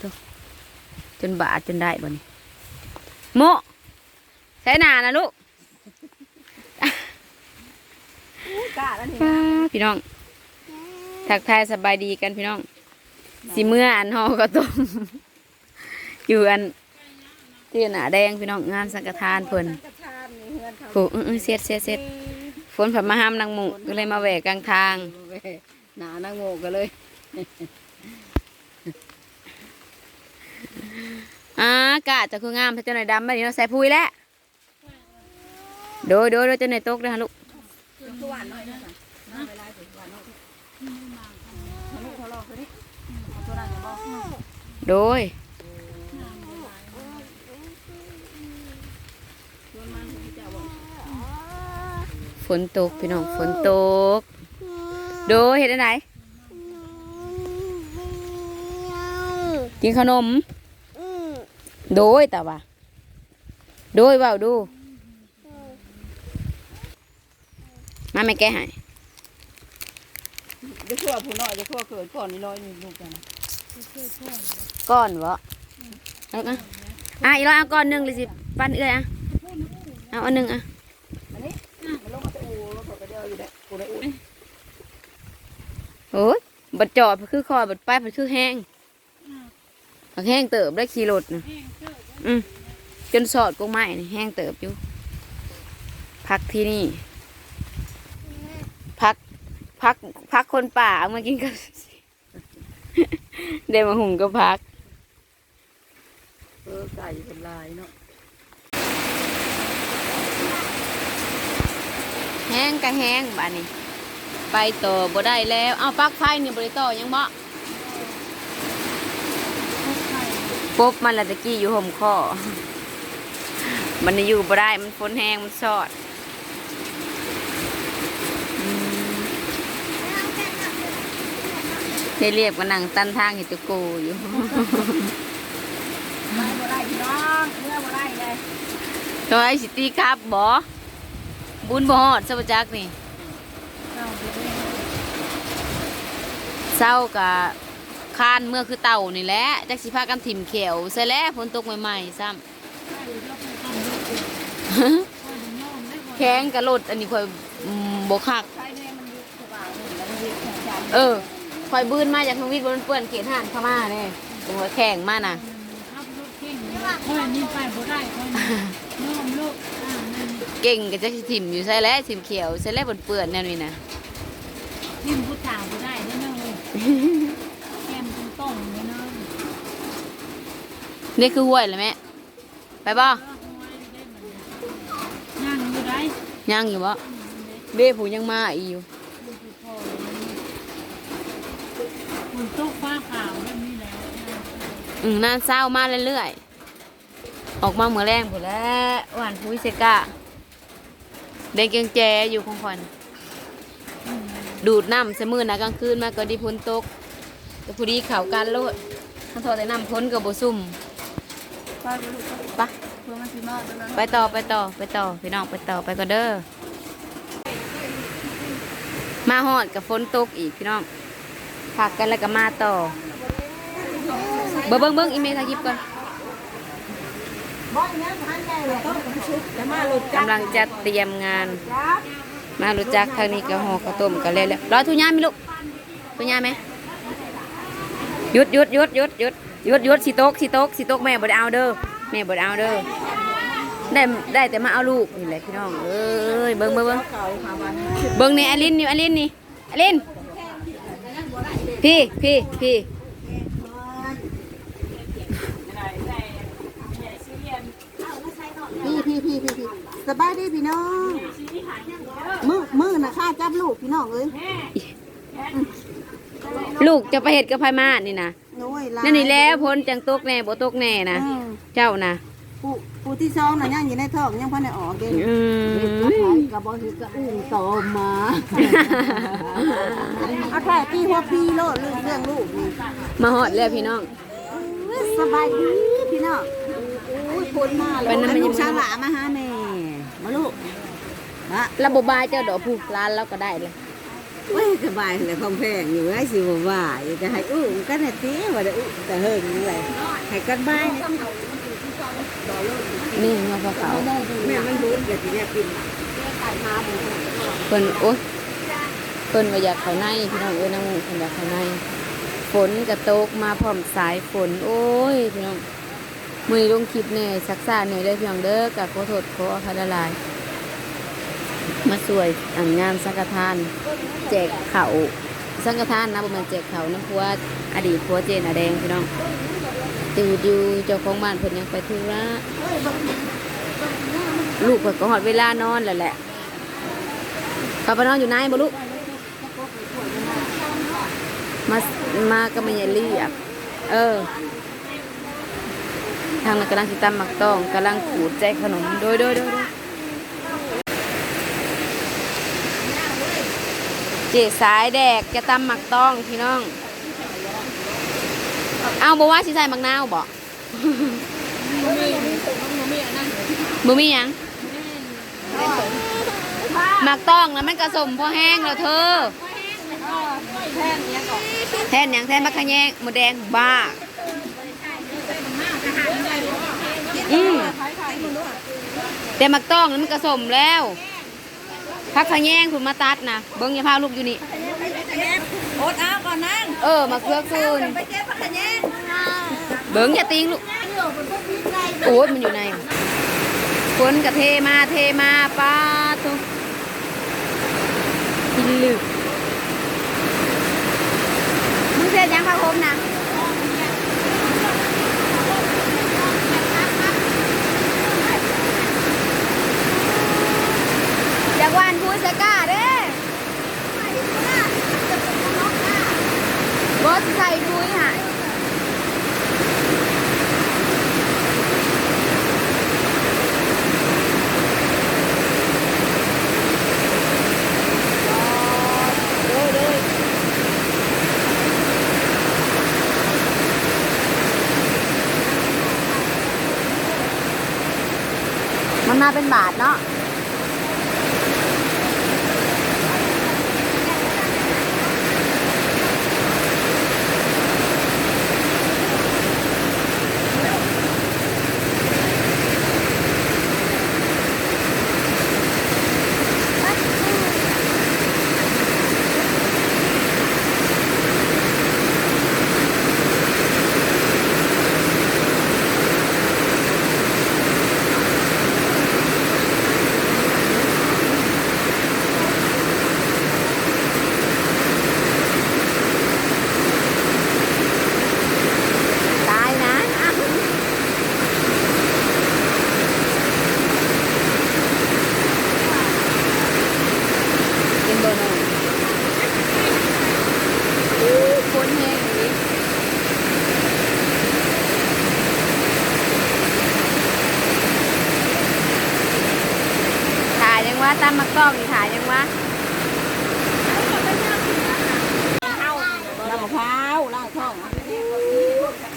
ตัวจนบาดจนได้บ่นี่โมใช้หนานะลูกกล้าแล้วนี่ป้าพี่น้อง ทักทายสบายดีกันพี่น้องสิเมื่ออันหอกระต้มอยู่อันที่หนาแดงพี่น้องงานสังฆทานเพิ่นโห่เฮือนเขาโอ้เออเออเสียดเสียดเสียดฝนผัดมาห้ามนางมูก็เลยมาแหวกกลางทางหนานางโงกันเลย อ่ากะจะคืองามพระเจ้าหน่อยดำไปนี่เราะใส่พุยแล้วโดยโดยโดยเจ้าหน่อยตกเลยฮะลูกโดยฝนตกพี่น้องฝนตก โดยเห็นอะไรกินขนม โดยแต่ว่า โดยเว่าดู มาไม่แก้ใหายจะทั่วผู้น้อยจะทั่วเกิดก่อนนี่ร้อยนี่ลูกกันนะก้อนวะเอาอะอะอีร้อยเอาก้อนหนึ่งเลยสิปันเอื้อยอะเอาอันหนึ่งอะอันนี้มันลงมาตะอูลงมาตะเดียวอยู่ได้กูได้อูโอ้ยบัดจอดมันคือคอยบัดไปมันคือแห้งมันแห้งเติบได้ขี่รถนะ อืมจนสอดกงไม้นี่แห้งเติบอยู่ พักที่นี่ พัก พัก พักคนป่าเอามากินกันเดี๋ยวมาหุงก็พัก เออไก่เป็นลายเนาะ แห้งก็แห้งบ้านี้ ไปต่อบ่ได้แล้ว เอาปลั๊กไฟนี่บ่ได้ต่อยังบ่ ปุ๊บมันละตะกี้อยู่ห่มข้อ มันนี่อยู่บ่ได้มันฝนแห้งมันสอดอืมได้เรียบกันนั่งตั้นทางเห็นตะโกอยู่ไม่บ่ได้พี่น้องเมื่อบ่ได้เลยตัวไอ้สิตีครับบ่บุญบ่ฮอดซะบ่จักนี่เศร้ากับ คานเมื่อคือเต่านี่แหละจักสิพากันถิ่มเขียวใส่แล้วฝนตกใหม่ๆซ้ำแข้งกระโลดอันนี้ค่อยอืมบกคักใช้แน่มันดีสว่างนี่แล้วมันดีแข็งจังเออค่อยบื้นมาจากทางวิทย์บนเปื้อนเขตห่านเข้ามาเนี่ยตัวแข็งมาน่ะขับรถเก่งเลยค่อยนี่ไปบ่ได้ค่อยนี่น้อมลูกอ่านั่นเก่งก็จะสิถิ่มอยู่ใส่แล้วถิ่มเขียวใส่แล้วบนเปื้อนแนวนี้นะทิมผู้สาวบ่ได้เด้อเนาะเว้ยแก้มตรงตรงๆเลยเนาะ นี่คือห้วยเลยแม่ ไปบ่ก็เอาไว้ได้บัดนี้นั่งอยู่ได้ยังอยู่บ่เบ้ผู้ยังมาอีกอยู่ดูสิพอฝนตกฟ้าขาวแบบนี้แล้วอืมนานเศร้ามาเรื่อยๆ ออกมาเมื่อแรงผู้นแหล้วหวานพุ้ยเซกะเด็กยังแจอยู่ของขวัญดูดน้ำเสมือนะกลางคืนมาก็ดีพ้นตกแต่พอดีเข่าการโลดถ้าทอแต่น้ำพ้นกับบซุ่ม ไปไปลูกไปเพื่อมันสิมาตรงนั้นไปต่อไปต่อไปต่อพี่น้องไปต่อไปก็เด้อมาหอดกับฝนตกอีกพี่น้องพักกันแล้วก็มาต่อเบิ้งเบิ้งเบิ้งอีเมลถ่ายคลิปก่อนกำลังจะเตรียมงาน มารู้จักทางนี้ก็หอข้าต้มกันเลยแล้วรอทุญาไหมลูกทุญาไหมหยุดหยุดหยุดหยุดหยุด หยุดหยุดสิโต๊กสิโต๊กสิโต๊กแม่บ่ได้เอาเด้อแม่บ่ได้เอาเด้อได้ได้แต่มาเอาลูกนี่แหละพี่น้องเอ้ยเบิ่งเบิ่งเบิ่งเก่าค่ะวันเบิ่งนี่อลินนี่อลินนี่อลินพี่พี่พี่พี่พี่พี่พี่พี่สบายดีพี่น้องมือมือนะข้าจับลูกพี่น้องเอ้ยลูกจะไปเฮ็ดกับไผมานี่นะ โอ้ยลายนั่นนี่แล้วพ้นจังตกแน่บ่ตกแน่นะอืมเจ้านะผู้ผู้ที่สองน่ะยังอยู่ในท้องยังพันได้ออกเองอืมกระบอกกระอุ้งต่อมาเอาแค่พี่หัวพี่โลดเรื่องเรื่องลูกนี่มาฮอดแล้วพี่น้องสบายดีพี่น้องโอ้ยคนมาแล้วเป็นน้ำมันยังลูกสาวหลามาหาแม่มาลูกมาระบบบายเจ้าดอกผู้ร้านเราก็ได้เลย ไม่สบายเลยความแพงอยู่ไอ้สิบว่าอยู่จะให้อู้กันให้ตีว่าได้อู้แต่เฮิงนี่แหละให้กันบ้ายนี่เงาะเขาแม่มันบูดเลยทีเนี้ยปิ่นเพิ่นโอ๊ยเพิ่นว่าอยากเขาในพี่น้องเอ้ยน้ำมูกเพิ่นอยากเขาในฝนกระโตกมาพร้อมสายฝน โอ้ยพี่น้องมือลงคลิปเนี่ยสักษาเนี่ยเด้อพี่น้องเด้อกับขอโทษขออภัยละลาย มาสวยอันงานสังฆทาน แจกเขาวสังฆทานนะประมาณแจกเขาน้ำพัวอดีตพัวเจนอแดงพี่น้องติวดิวเจ้าของบ้านเพิ่นยังไปธุระลูกเพิ่นก็หอดเวลานอนแล้วแหละกลับไปนอนอยู่ไหนบ่ลูกมามาก็ไม่ยายเรียกเออทางกำลังสิตำหมักต้องกำลังขูดแจกขนมโดยโดยโดยโดย เจสายแดกจะตำหมักต้องพี่น้อง เอาบอกว่าสิใส่หมักนาวบอกบ่มีหยังหมักต้องนะมันกระสมพอแห้งแล้วเธอ แทนหยังแทนมะขะแยงหมูแดงบ้า อืมแต่หมักต้องนั้นมันกระสมแล้ว พักขะแยงคุณมาตัดนะเบิ้งอยาพาลูกอยู่นี่โอ๊ตเอาก่อนนั่งเออมาเกลือคืนไปเก็บผักขะแยงเบิ้งอย่าติงลูกโอ้ยมันอยู่ในฝนกระเทมาเทมาป้าทุกกินลึกมึงเสร็จยังพาคมนะอยากหวานพูดสก้าเด้บอสใส่คุยหาย มันมา เป็นบาทเนาะ ตายนะกินเบอร์หนึ่งอู้คนแห้งอีก ถ่ายยังวะตามมากล้องนี่ถ่ายยังวะน้ำมะพร้าวล้างท้อง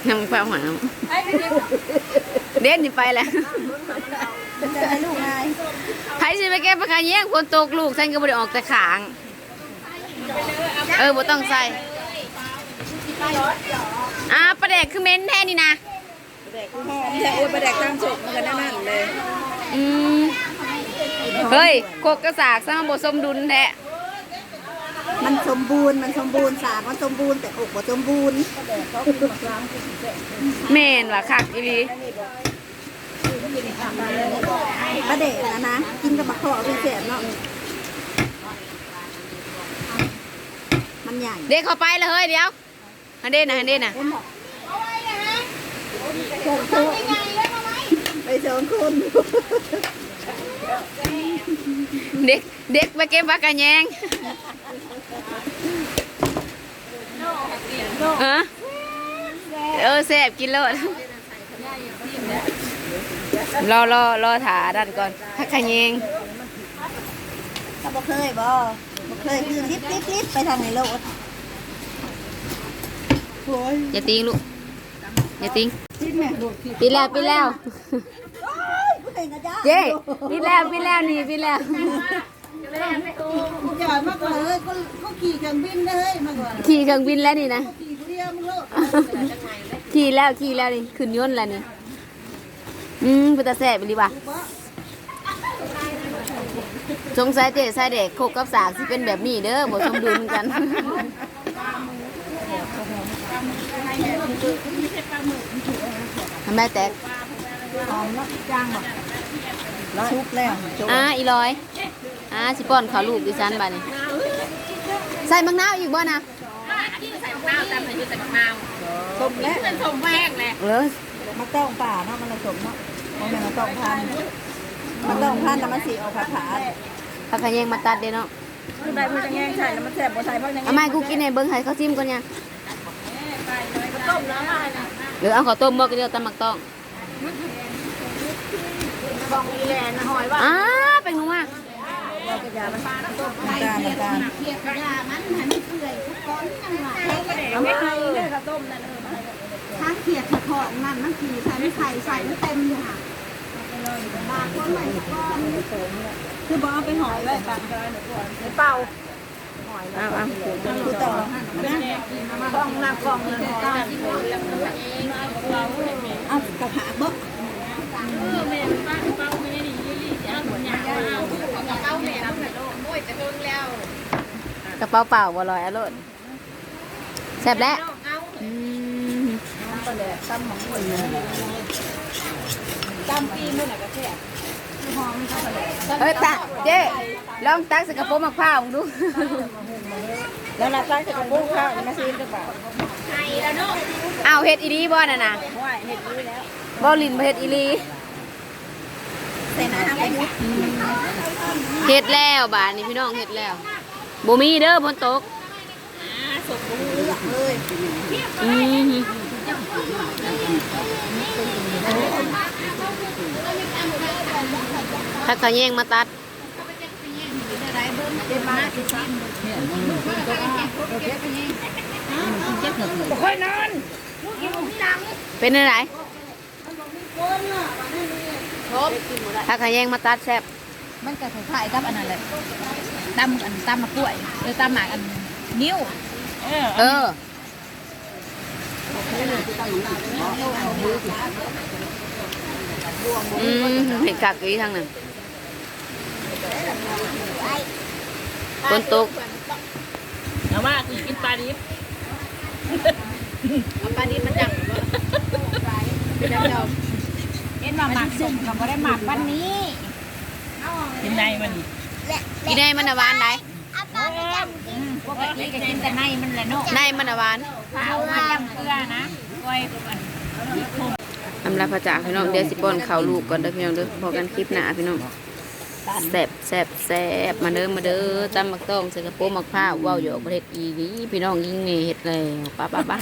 ยังเฝ้าหาเด่นนี่ไปแล้วจะให้ลูกไงไผสิไปแก้ปากกาแย่งคนตกลูกฉันก็บ่ได้ออกแต่ขาง เออบ่ต้องใส่อ่าประเด็กคือเม้นแท้นี่นะแดกหอมแต่อ้วนไปแดกตามสุกมันก็นั่นเลย อืม เฮ้ยโคกกระสากสร้างบ่สมดุลแท้มันสมบูรณ์มันสมบูรณ์สากมันสมบูรณ์แต่อกบ่สมบูรณ์แม่นว่ะคักอีหลีประเด็กนะนะกินกับมะขอเป็นแสบเนาะมันใหญ่เด็กเข้าไปเลยเฮ้ยเดี๋ยวอันเด่นนะอันเด่นนะไปสองคน เด็กเด็กไปเก็บปากกาแยงเออเออแซ่บกินโลดรอรอรอถาดันก่อนพักขะแยงถ้าบ่เคยบ่บ่เคยคือลิบลิบลิบไปทางไหนโลดโอ้ยอย่าติงลูกอย่าติงลิบแม่โดดขี้ปิดแล้วปิดแล้วผู้ เห็นกระจ้าเย้ปิดแล้วปิดแล้วนี่ปิดแล้วกูจ่ายมากกว่าเลยก็ก็ขี่เครื่องบินได้เฮ้ยมากกว่าขี่เครื่องบินแล้วนี่นะขี่ผู้เดียวมึงโลดขี่แล้วขี่แล้วนี่ขึ้นยนต์แล้วนี่ อืมเป็นตาแสบไปดีว่ะสงสัยเจ๊ใส่เด็กโคกกับสากที่เป็นแบบนี้เด้อบ่สมดุลกัน ทำไมแตก หอมแล้วจ้างบ่ ชุบแล้วจบอ่าอีลอยอ่าสิป้อนขาวลูกดิฉันบัดนี้ใส่มังนาวอีกบ่นะต้มแล้วเออมาต้องป่าเนาะมันผสมเนาะมันเป็นมาต้องพันมันต้องพันแต่มันสีออกผาผาผักขะแยงมาตัดเด้เนาะคือได้มันจะแง่ใช่แล้วมันแสบบ่ใส่เพราะยังเอามาให้กูกินให้เบิ่งให้เขาจิ้มก่อนยังหรือเอาข้าวต้มบ่ก็เดียวตำหมักต้อง กองอีแลนหอยว่าอ้าเป็นงัวเราก็ยามันต้มน้ำตาลน้ำตาลเอาไม่ให้เลยข้าวต้มนั่นเออมาให้ถ้าเขียดสะทอดนั่นมันคือใส่ไม่ไข่ใส่ไม่เต็มอยู่ค่ะบางคนใหม่ก้อนคือบอกเอาไปหอยไว้ปากจอยหน่อยก่อนในเป่าเอาเอาคือต่อนะกล้องน้ำกล้องเลยเอากระถางบ่ กระเป๋าเปล่าบ่ลอยอร่อยแซ่บแล้วอืมก็เลยตั้มของคนเลยตั้มปีมื่อไหร่ก็แค่เฮ้ยตาเจ๊ลองตักใส่กระโปรงมะพร้าวดูแล้วเราตั้งจะกระปุกข้าวมาซื้อหรือเปล่าเอาเฮ็ดอีดีบ่น่ะนะว่าเห็ดนี้แล้วบ่ลินบ่เฮ็ดอีห ลีเซนะไปยุเฮ็ดแล้วบาดนี้พี่น้องเฮ็ดแล้วบ่มีเด้อบนตกเลยอืมถ้าเขาแย่งมาตัดค่อยนอนเป็นอะไร ถ้าเขาแย่งมาตัดแซ่บมันก็คล้ายๆกับอันนั้นแหละตำอันตำมะกล้วยเออตำหมากอันนิ้ว เอออืมเห็นกักอยู่ทางนั้นฝนตกเอาว่ากูกินปลาดิบเอาปลาดิบมาจับ เอ็นว่าหมักสุ่มเขาไม่ได้หมักวันนี้กินในมันอีในมันน่ะหวานไหนปกติก็กินแต่ในมันแหละเนาะในมันน่ะหวานข้าวมาจำเกลือนะก้อยอันพริกผงอำลาพระจ่าพี่น้องเดี๋ยวสิป้อนข้าวลูกก่อนเด้อพี่น้องเด้อพอกันคลิปหน้าพี่น้องแซ่บแซ่บแซ่บมาเด้อมาเด้อตำมักต้องใส่กระโปรงมักผ้าวเว้าอยู่ประเทศอีนี้พี่น้องยิ่งเงเฮ็ดแล้วป้าป้าป้า